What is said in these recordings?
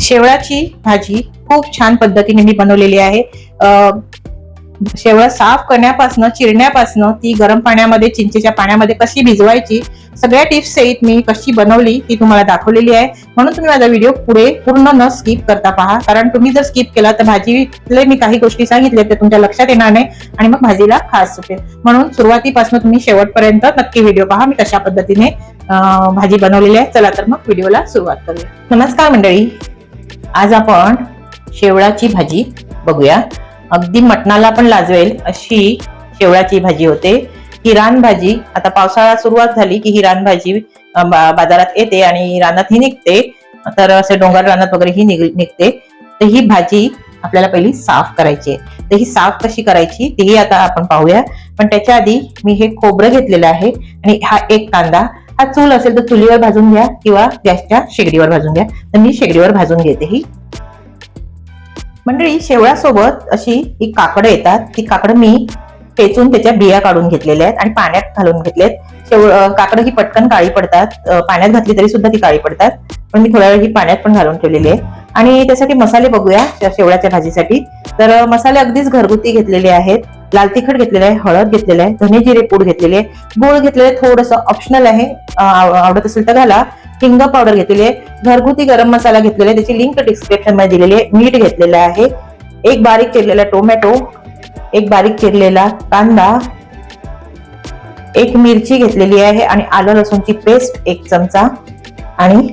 शेवळाची भाजी खूप छान पद्धतीने मी बनवलेली आहे. शेवळ साफ करण्यापासनं चिरण्यापासनं ती गरम पाण्यामध्ये चिंचेच्या पाण्यामध्ये कशी भिजवायची सगळ्या टिप्स सहित मी कशी बनवली ती तुम्हाला दाखवलेली आहे. म्हणून तुम्ही माझा व्हिडिओ पुढे पूर्ण न स्किप करता पहा. कारण तुम्ही जर स्किप केला तर भाजीतले मी काही गोष्टी सांगितल्या तर तुमच्या लक्षात येणार नाही आणि मग भाजीला खास सुटेल. म्हणून सुरुवातीपासून तुम्ही शेवटपर्यंत नक्की व्हिडिओ पहा. मी कशा पद्धतीने भाजी बनवलेली आहे. चला तर मग व्हिडिओला सुरुवात करूया. नमस्कार मंडळी. आज आपण शेवळाची भाजी बघूया. अगदी मटणाला पण लाजवेल अशी शेवळाची भाजी होते. ही रानभाजी आता पावसाळा सुरुवात झाली की ही रानभाजी बाजारात येते आणि रानात ही निघते. तर असे डोंगर रानात वगैरे ही निघ- निघते. तर ही भाजी आपल्याला पहिली साफ करायची आहे. तर ही साफ कशी करायची तेही आता आपण पाहूया. पण त्याच्या आधी मी हे खोबरं घेतलेलं आहे आणि हा एक कांदा हा चूल असेल तर चुलीवर भाजून घ्या किंवा गॅसच्या शेगडीवर भाजून घ्या. तर मी शेगडीवर भाजून घेते ही. मंडळी शेवळासोबत अशी ही काकडं येतात. ती काकडं मी पेचून त्याच्या बिया काढून घेतलेल्या आहेत आणि पाण्यात घालून घेतलेत. शेव काकडं ही पटकन काळी पडतात. पाण्यात घातली तरी सुद्धा ती काळी पडतात. पण मी थोड्या वेळ ही पाण्यात पण घालून ठेवलेली आहे. आणि त्यासाठी मसाले बघूया त्या शेवळ्याच्या भाजीसाठी. तर मसाले अगदीच घरगुती घेतलेले आहेत. लाल तिखट घेतलेलं आहे हळद घेतलेलं आहे धने जिरे पूड घेतलेले आहे. घेतलेले आहे, थोडंसं ऑप्शनल आहे. आवडत असेल तर घाला. हिंग पावडर घेतलेली आहे. घरगुती गरम मसाला घेतलेला आहे. त्याची लिंक डिस्क्रिप्शनमध्ये दिलेली आहे. मीठ घेतलेलं आहे. एक बारीक चिरलेला टोमॅटो एक बारीक चिरलेला कांदा एक मिरची घेतलेली आहे आणि आलं लसूणची पेस्ट एक चमचा आणि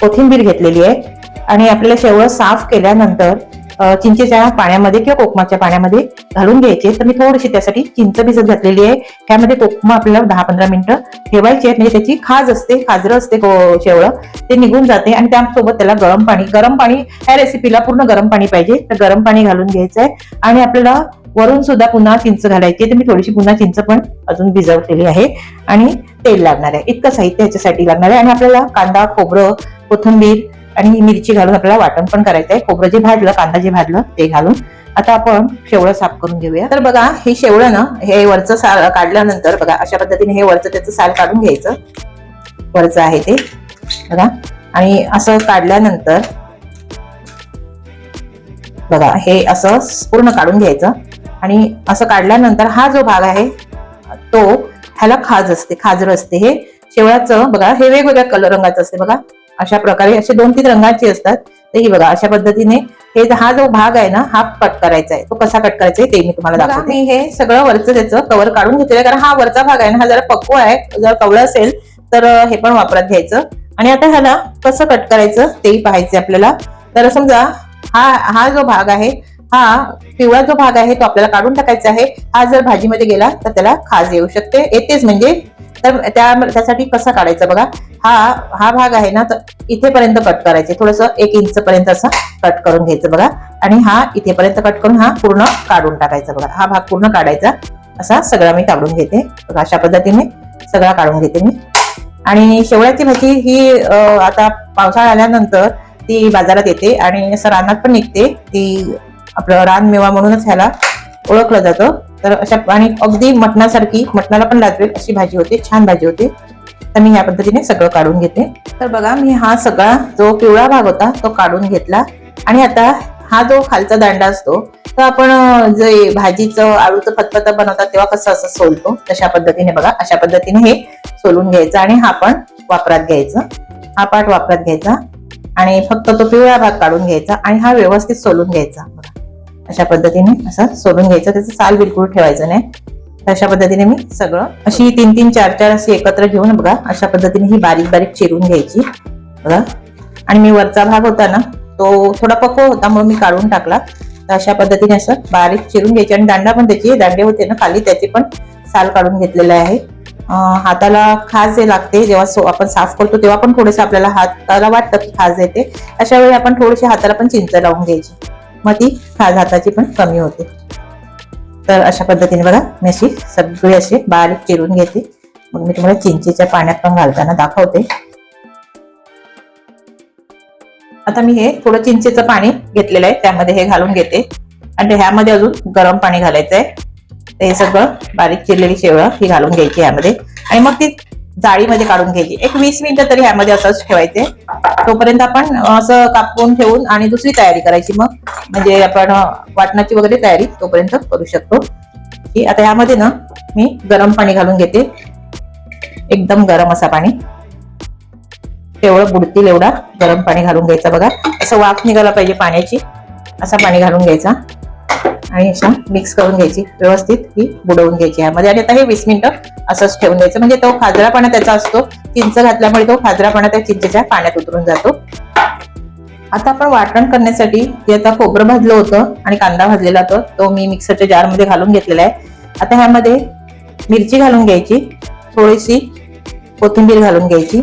कोथिंबीर घेतलेली आहे. आणि आपल्याला शेवळं साफ केल्यानंतर चिंचेच्या पाण्यामध्ये किंवा कोकमाच्या पाण्यामध्ये घालून घ्यायचे. तर मी थोडीशी त्यासाठी चिंच भिजत घातलेली आहे. त्यामध्ये कोकमा आपल्याला दहा पंधरा मिनिटं ठेवायची आहेत. म्हणजे त्याची खाज असते खाजरं असते शेवळं. ते निघून जाते आणि त्यासोबत त्याला गरम पाणी गरम पाणी ह्या रेसिपीला पूर्ण गरम पाणी पाहिजे. तर गरम पाणी घालून घ्यायचं आहे. आणि आपल्याला वरून सुद्धा पुन्हा चिंच घालायची तर मी थोडीशी पुन्हा चिंच पण अजून भिजवलेली आहे आणि तेल लागणार आहे. इतकं साहित्य ह्याच्यासाठी लागणार आहे. आणि आपल्याला कांदा खोबरं कोथिंबीर आणि मिरची घालून आपल्याला वाटण पण करायचं आहे. खोबरं जे भाजलं कांदा जे भाजलं ते घालून. आता आपण शेवळं साफ करून घेऊया. तर बघा हे शेवळं ना हे वरचं साल काढल्यानंतर बघा अशा पद्धतीने हे वरचं त्याचं साल काढून घ्यायचं. वरचं आहे ते. बघा. आणि असं काढल्यानंतर बघा हे असं पूर्ण काढून घ्यायचं. आणि असं काढल्यानंतर हा जो भाग आहे तो ह्याला खाज असते खाजर असते. हे शेवळाचं बघा हे वेगवेगळ्या कलर रंगाचं असते बघा. अशा प्रकारे असे दोन तीन रंगाचे असतात. ते ही बघा अशा पद्धतीने हे हा जो भाग आहे ना हा कट करायचा आहे. तो कसा कट करायचा आहे ते मी तुम्हाला दाखवते. मी हे सगळं वरचं त्याचं कव्हर काढून घेतलेलं आहे. कारण हा वरचा भाग आहे ना हा जरा पक्व आहे. जर कवळं असेल तर हे पण वापरात घ्यायचं. आणि आता ह्याला कसं कट करायचं तेही पाहायचं आपल्याला. तर समजा हा हा जो भाग आहे हा पिवळा जो भाग आहे तो आपल्याला काढून टाकायचा आहे. हा जर भाजीमध्ये गेला तर त्याला खाज येऊ शकते. येतेच म्हणजे तर त्या त्यासाठी कसा काढायचा बघा? हा हा भाग आहे ना तर इथेपर्यंत कट करायचे. थोडस एक इंच पर्यंत असं कट करून घ्यायचं बघा. आणि हा इथेपर्यंत कट करून हा पूर्ण काढून टाकायचा बघा. हा भाग पूर्ण काढायचा. असा सगळा मी काढून घेते. बघा अशा पद्धतीने सगळा काढून घेते मी. आणि शेवळ्याची भाजी ही आता पावसाळा आल्यानंतर ती बाजारात येते आणि असं रानात पण निघते. ती आपलं रानमेवा म्हणूनच ह्याला ओळखलं जातं. तर अशा आणि अगदी मटणासारखी मटणाला पण लाजवेल अशी भाजी होते छान भाजी होते. तर मी ह्या पद्धतीने सगळं काढून घेते. तर बघा मी हा सगळा जो पिवळा भाग होता तो काढून घेतला. आणि आता हा जो खालचा दांडा असतो तर आपण जे भाजीचं आळूचं फतफत बनवतात तेव्हा कसं असं सोलतो? तशा पद्धतीने बघा अशा पद्धतीने हे सोलून घ्यायचं आणि हा पण वापरात घ्यायचं. हा पाठ वापरात घ्यायचा. आणि फक्त तो पिवळा भाग काढून घ्यायचा आणि हा व्यवस्थित सोलून घ्यायचा. बघा अशा पद्धतीने असं सोडून घ्यायचं. त्याचं साल बिलकुल ठेवायचं नाही. अशा पद्धतीने मी सगळं अशी तीन तीन चार चार अशी एकत्र घेऊन बघा अशा पद्धतीने ही बारीक बारीक चिरून घ्यायची. बघा. आणि मी वरचा भाग होता ना तो थोडा पको होता म्हणून मी काढून टाकला. तर अशा पद्धतीने असं बारीक चिरून घ्यायची. आणि दांडा पण त्याची दांडे होते ना खाली त्याचे पण साल काढून घेतलेले आहे. हाताला खास जे लागते जेव्हा सो आपण साफ करतो तेव्हा पण थोडंसं आपल्याला हाताला वाटतं की खाज येते. अशा वेळी आपण थोडीशी हाताला पण चिंच लावून घ्यायची. मग ती खाज हाताची पण कमी होते. तर अशा पद्धतीने बघा मी अशी सगळी अशी बारीक चिरून घेते. मग मी तुम्हाला चिंचेच्या पाण्यात पण घालताना दाखवते. आता मी हे थोडं चिंचेचं पाणी घेतलेलं आहे त्यामध्ये हे घालून घेते. आणि ह्यामध्ये अजून गरम पाणी घालायचं आहे ते हे सगळं बारीक चिरलेली शेवळं ही घालून घ्यायची ह्यामध्ये आणि मग ती जाळीमध्ये काढून घ्यायची. एक वीस मिनिटं तरी ह्यामध्ये असंच ठेवायचे. तोपर्यंत आपण असं कापून ठेवून आणि दुसरी तयारी करायची मग. म्हणजे आपण वाटणाची वगैरे तयारी तोपर्यंत करू शकतो. की आता ह्यामध्ये ना मी गरम पाणी घालून घेते. एकदम गरम असा पाणी. तेवढं बुडतील एवढा गरम पाणी घालून घ्यायचा बघा. असं वाफ निघाला पाहिजे पाण्याची. असा पाणी घालून घ्यायचा. आणि अशा मिक्स करून घ्यायची व्यवस्थित ही बुडवून घ्यायची यामध्ये. आणि आता हे वीस मिनिटं असंच ठेवून द्यायचं. म्हणजे तो खाजरापणा त्याचा असतो. चिंच घातल्यामुळे तो खाजरापणा त्या चिंचेच्या पाण्यात उतरून जातो. आता आपण वाटण करण्यासाठी जे आता खोबरं भाजलं होतं आणि कांदा भाजलेला होता तो मी मिक्सरच्या जारमध्ये घालून घेतलेला आहे. आता ह्यामध्ये मिरची घालून घ्यायची. थोडीशी कोथिंबीर घालून घ्यायची.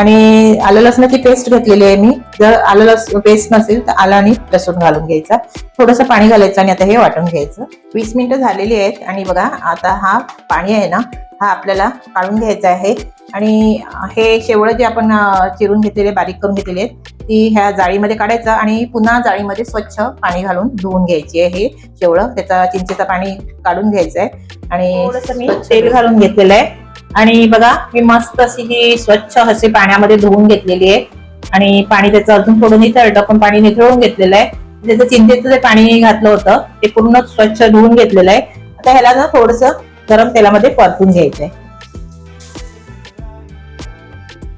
आणि आलं लसणाची पेस्ट घेतलेली आहे मी. जर आलं लस पेस्ट नसेल तर आलं आणि लसूण घालून घ्यायचा. थोडंसं पाणी घालायचं आणि आता हे वाटून घ्यायचं. वीस मिनिटं झालेली आहेत आणि बघा आता हा पाणी आहे ना हा आपल्याला काढून घ्यायचा आहे. आणि हे शेवळं जे आपण चिरून घेतलेले बारीक करून घेतलेले आहेत ती ह्या जाळीमध्ये काढायचं आणि पुन्हा जाळीमध्ये स्वच्छ पाणी घालून धुवून घ्यायची आहे हे शेवळं. त्याचा चिंचेचं पाणी काढून घ्यायचं आहे आणि मी तेल घालून घेतलेलं आहे. आणि बघा मी मस्त अशी ही स्वच्छ अशी पाण्यामध्ये धुवून घेतलेली आहे. आणि पाणी त्याचं अजून थोडं निथळलं पण पाणी निथळून घेतलेलं आहे. त्याचं चिंतेचं जे पाणी घातलं होतं ते पूर्ण स्वच्छ धुवून घेतलेलं आहे. आता ह्याला ना थोडस गरम तेलामध्ये परतून घ्यायचंय.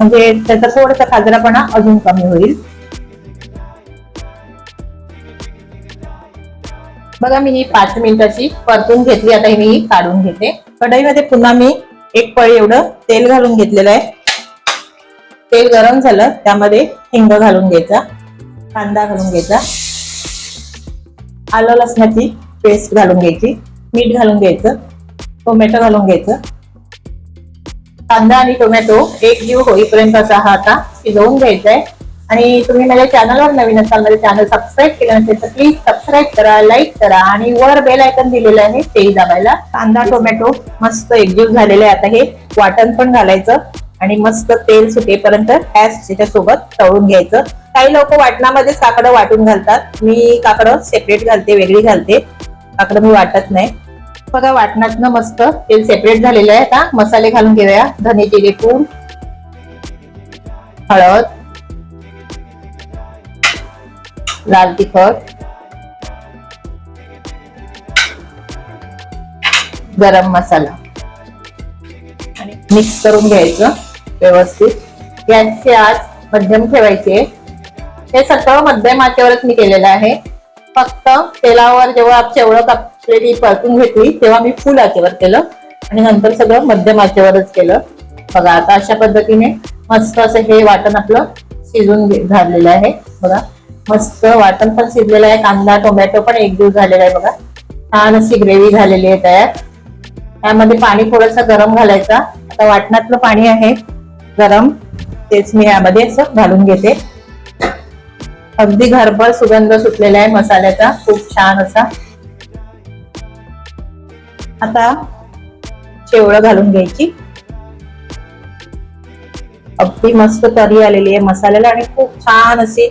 म्हणजे त्याचा थोडासा खाजरापणा अजून कमी होईल. बघा मी ही पाच मिनिटाची परतून घेतली. आता मी काढून घेते. कढईमध्ये पुन्हा मी एक पळी एवढं तेल घालून घेतलेलं आहे. तेल गरम झालं त्यामध्ये हिंग घालून घ्यायचा कांदा घालून घ्यायचा. आलं लसणाची पेस्ट घालून घ्यायची मीठ घालून घ्यायचं टोमॅटो घालून घ्यायचं. कांदा आणि टोमॅटो एक जीव होईपर्यंत असा हा आता शिजवून घ्यायचा आहे. आणि तुम्ही माझ्या चॅनलवर नवीन असाल माझे चॅनल सबस्क्राईब केलं नसेल तर प्लीज सबस्क्राईब करा लाईक करा आणि वर बेल आयकन दिलेलं आहे तेही दाबायला. कांदा टोमॅटो मस्त एकजीव झालेले आता हे. वाटण पण घालायचं आणि मस्त तेल सुटेपर्यंत गॅस त्याच्यासोबत तळून घ्यायचं. काही लोक वाटणामध्येच काकडं वाटून घालतात. मी काकडं सेपरेट घालते वेगळी घालते. काकडं मी वाटत नाही. बघा वाटणातनं मस्त तेल सेपरेट झालेलं आहे आता. मसाले घालून घेऊया. धने जिरे पूड हळद लाल तिखट. गरम मसाला. आणि मिक्स करून घ्यायचं व्यवस्थित. यांचे आज मध्यम ठेवायचे. हे सगळं मध्यम आचेवरच मी केलेलं आहे. फक्त तेलावर जेव्हा चेवळं कापलेली परतून घेतली तेव्हा मी फुल आचेवर केलं. आणि नंतर सगळं मध्यम आचेवरच केलं. बघा आता अशा पद्धतीने मस्त असं हे वाटण आपलं शिजून झालेलं आहे. बघा. मस्त वाटण पण शिजलेलं आहे कांदा टोमॅटो पण एक दिवस झालेला आहे बघा. छान अशी ग्रेव्ही झालेली आहे तयार त्यामध्ये पाणी थोडस गरम घालायचं. आता वाटणातलं पाणी आहे गरम. तेच मी यामध्ये असं घालून घेते. अगदी घरभर सुगंध सुटलेला आहे मसाल्याचा. खूप छान असा. आता शेवळं घालून घ्यायची. अगदी मस्त तरी आलेली आहे मसाल्याला आणि खूप छान अशी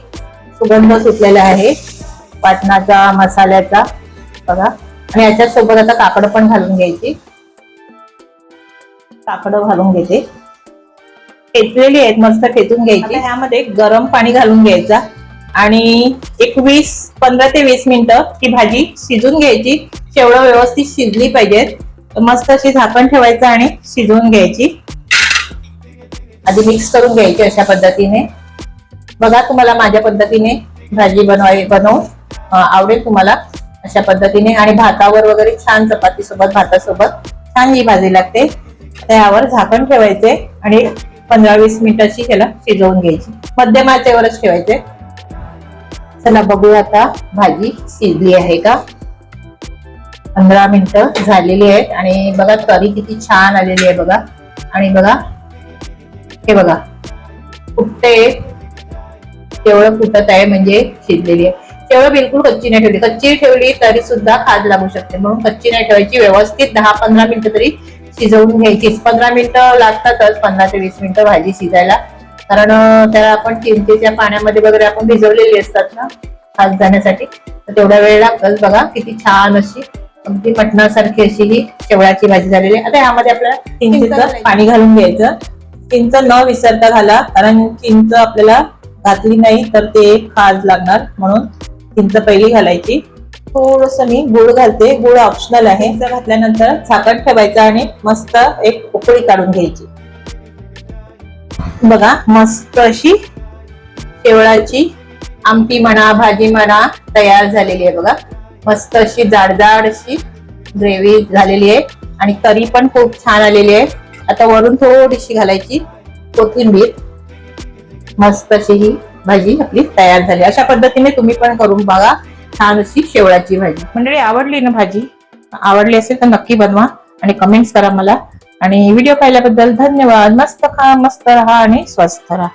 सुगंध सुटलेला आहे. वाटणाचा मसाल्याचा. बघा. आणि याच्या सोबत आता काकड पण घालून घ्यायची. काकडं घालून घेते. ठेचलेली आहेत मस्त ठेचून घ्यायची. ह्यामध्ये गरम पाणी घालून घ्यायचा. आणि एक वीस पंधरा ते वीस मिनिटं ही भाजी शिजून घ्यायची. शेवढं व्यवस्थित शिजली पाहिजेत मस्त अशी झाकण ठेवायचं आणि शिजवून घ्यायची. आधी मिक्स करून घ्यायची अशा पद्धतीने. बघा तुम्हाला माझ्या पद्धतीने भाजी बनवाय बनवून आवडेल तुम्हाला अशा पद्धतीने. आणि भातावर वगैरे छान चपाती सोबत भातासोबत छान ही भाजी लागते. त्यावर झाकण ठेवायचे आणि पंधरा वीस मिनिटाची त्याला शिजवून घ्यायची. मध्यम आचेवरच ठेवायचे. चला बघूया आता भाजी शिजली आहे का? पंधरा मिनिटं झालेली आहेत. आणि बघा तरी किती छान आलेली आहे बघा. आणि बघा हे बघा फुटते. तेवढं फुटत आहे म्हणजे शिजलेली आहे. तेवढं बिलकुल कच्ची नाही ठेवली. कच्ची ठेवली तरी सुद्धा खाज लागू शकते. म्हणून कच्ची नाही ठेवायची. व्यवस्थित दहा पंधरा मिनिटं तरी शिजवून घ्यायची. पंधरा मिनिटं लागतातच पंधरा ते वीस मिनिटं भाजी शिजायला. कारण त्याला आपण चिंचेच्या पाण्यामध्ये वगैरे आपण भिजवलेली असतात ना खास जाण्यासाठी. तर तेवढा वेळ लागतच. बघा किती छान अशी अगदी मटणासारखी अशी ही शेवळाची भाजी झालेली आहे. आता यामध्ये आपल्याला चिंचेचं पाणी घालून घ्यायचं. चिंच न विसरता घाला. कारण चिंच आपल्याला घातली नाही तर ते खाज लागणार म्हणून चिंच पहिली घालायची. थोडस मी गुळ घालते. गुळ ऑप्शनल आहे. घातल्यानंतर साखर ठेवायचं आणि मस्त एक उकळी काढून घ्यायची. बघा मस्त अशी शेवळाची आमटी म्हणा भाजी म्हणा तयार झालेली आहे बघा. मस्त अशी जाडजाड अशी ग्रेव्ही झालेली आहे आणि तरी पण खूप छान आलेली आहे. आता वरून थोडीशी घालायची कोथिंबीर. मस्त अशी ही भाजी आपली तयार झाली. अशा पद्धतीने तुम्ही पण करून बघा छान अशी शेवळाची भाजी. मंडळी आवडली ना भाजी? आवडली असेल तर नक्की बनवा आणि कमेंट्स करा मला. आणि व्हिडिओ पाहिल्याबद्दल धन्यवाद. मस्त खा मस्त राहा आणि स्वस्थ राहा.